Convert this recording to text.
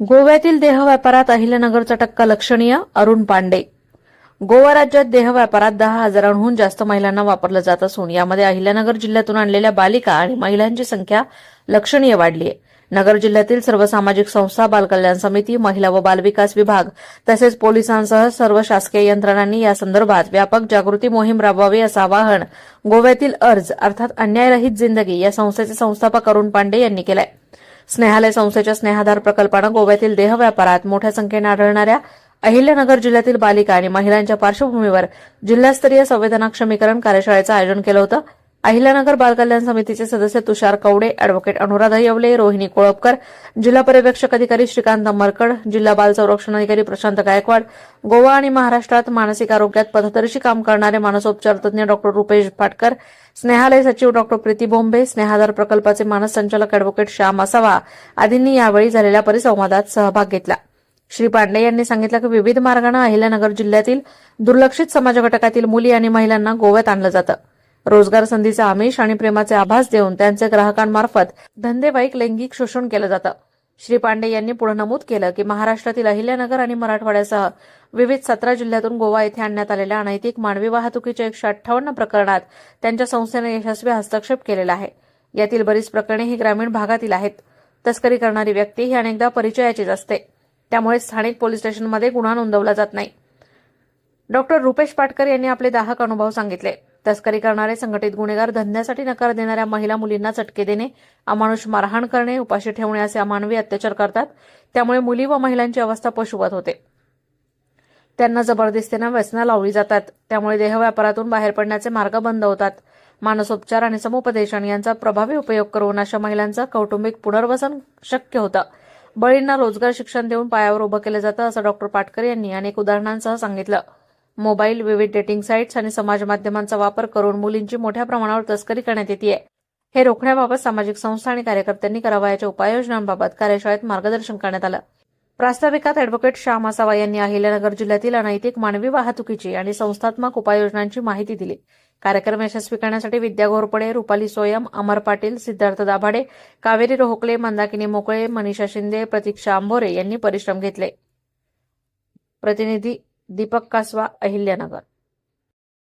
गोव्यातील देह व्यापारात अहिल्यानगरचा टक्का लक्षणीय अरुण पांडे. गोवा राज्यात देह व्यापारात दहा हजारांहून जास्त महिलांना वापरलं जात असून यामध्ये अहिल्यानगर जिल्ह्यातून आणलेल्या बालिका आणि महिलांची संख्या लक्षणीय वाढली आहे. नगर जिल्ह्यातील सर्व सामाजिक संस्था बालकल्याण समिती महिला व बालविकास विभाग तसेच पोलिसांसह सर्व शासकीय यंत्रणांनी या संदर्भात व्यापक जागृती मोहीम राबवावी असं आवाहन गोव्यातील अर्ज अर्थात अन्यायरहित जिंदगी या संस्थेचे संस्थापक अरुण पांडे यांनी केलंय. स्नेहालय संस्थेच्या स्नेहाधार प्रकल्पानं गोव्यातील देह व्यापारात मोठ्या संख्येने आढळणाऱ्या अहिल्यानगर जिल्ह्यातील बालिका आणि महिलांच्या पार्श्वभूमीवर जिल्हास्तरीय संवेदनाक्षमीकरण कार्यशाळेचं आयोजन केलं होतं. अहिल्यानगर बालकल्याण समितीचे सदस्य तुषार कवडे अॅडव्होकेट अनुराधा येवले रोहिणी कोळपकर जिल्हा पर्यवेक्षक अधिकारी श्रीकांत मरकड जिल्हा बाल संरक्षण अधिकारी प्रशांत गायकवाड गोवा आणि महाराष्ट्रात मानसिक आरोग्यात पथदर्शी काम करणारे मानसोपचार तज्ञ डॉक्टर रुपेश फाटकर स्नेहालय सचिव डॉक्टर प्रीती बोंबे स्नेहाधार प्रकल्पाचे मानस संचालक अॅडव्होकेट श्याम असावा आदींनी यावेळी झालेल्या परिसंवादात सहभाग घेतला. श्री पांडे यांनी सांगितलं की विविध मार्गानं अहिल्यानगर जिल्ह्यातील दुर्लक्षित समाज घटकातील मुली आणि महिलांना गोव्यात आणलं जातं. रोजगार संधीचा आमिष आणि प्रेमाचे आभास देऊन त्यांचे ग्राहकांमार्फत धंदेवाईक लैंगिक शोषण केलं जातं. श्री पांडे यांनी पुढे नमूद केलं की महाराष्ट्रातील अहिल्यानगर आणि मराठवाड्यासह विविध सतरा जिल्ह्यातून गोवा येथे आणण्यात आलेल्या अनैतिक मानवी वाहतुकीच्या एकशे अठ्ठावन्न प्रकरणात त्यांच्या संस्थेने यशस्वी हस्तक्षेप केलेला आहे. यातील बरीच प्रकरणे ही ग्रामीण भागातील आहेत. तस्करी करणारी व्यक्ती ही अनेकदा परिचयाचीच असते. त्यामुळे स्थानिक पोलीस स्टेशनमध्ये गुन्हा नोंदवला जात नाही. डॉक्टर रुपेश पाटकर यांनी आपले दाहक अनुभव सांगितले. तस्करी करणारे संघटित गुन्हेगार धंद्यासाठी नकार देणाऱ्या महिला मुलींना चटके देणे अमानुष मारहाण करणे उपाशी ठेवणे असे अमानवी अत्याचार करतात. त्यामुळे मुली व महिलांची अवस्था पशुवत होते. त्यांना जबरदस्तीने व्यसना लावली जातात. त्यामुळे देह व्यापारातून बाहेर पडण्याचे मार्ग बंद होतात. मानसोपचार आणि समुपदेशन यांचा प्रभावी उपयोग करून अशा महिलांचं कौटुंबिक पुनर्वसन शक्य होतं. बळींना रोजगार शिक्षण देऊन पायावर उभं केलं जातं असं डॉक्टर पाटकर यांनी अनेक उदाहरणांसह सांगितलं. मोबाईल विविध डेटिंग साईट्स आणि समाज माध्यमांचा वापर करून मुलींची मोठ्या प्रमाणावर तस्करी करण्यात येते हे रोखण्याबाबत सामाजिक संस्था आणि कार्यकर्त्यांनी करावयाच्या उपाययोजनांबाबत कार्यशाळेत मार्गदर्शन करण्यात आलं. प्रास्ताविकात अॅडव्होकेट श्याम असावा यांनी अहिल्यानगर जिल्ह्यातील अनैतिक मानवी वाहतुकीची आणि संस्थात्मक उपाययोजनांची माहिती दिली. कार्यक्रम यशस्वी करण्यासाठी विद्या घोरपडे रुपाली सोयम अमर पाटील सिद्धार्थ दाभाडे कावेरी रोहकले मंदाकिनी मोकळे मनीषा शिंदे प्रतीक्षा आंभोरे यांनी परिश्रम घेतले. प्रतिनिधी દીપક કાસવા અહિલ્યાનગર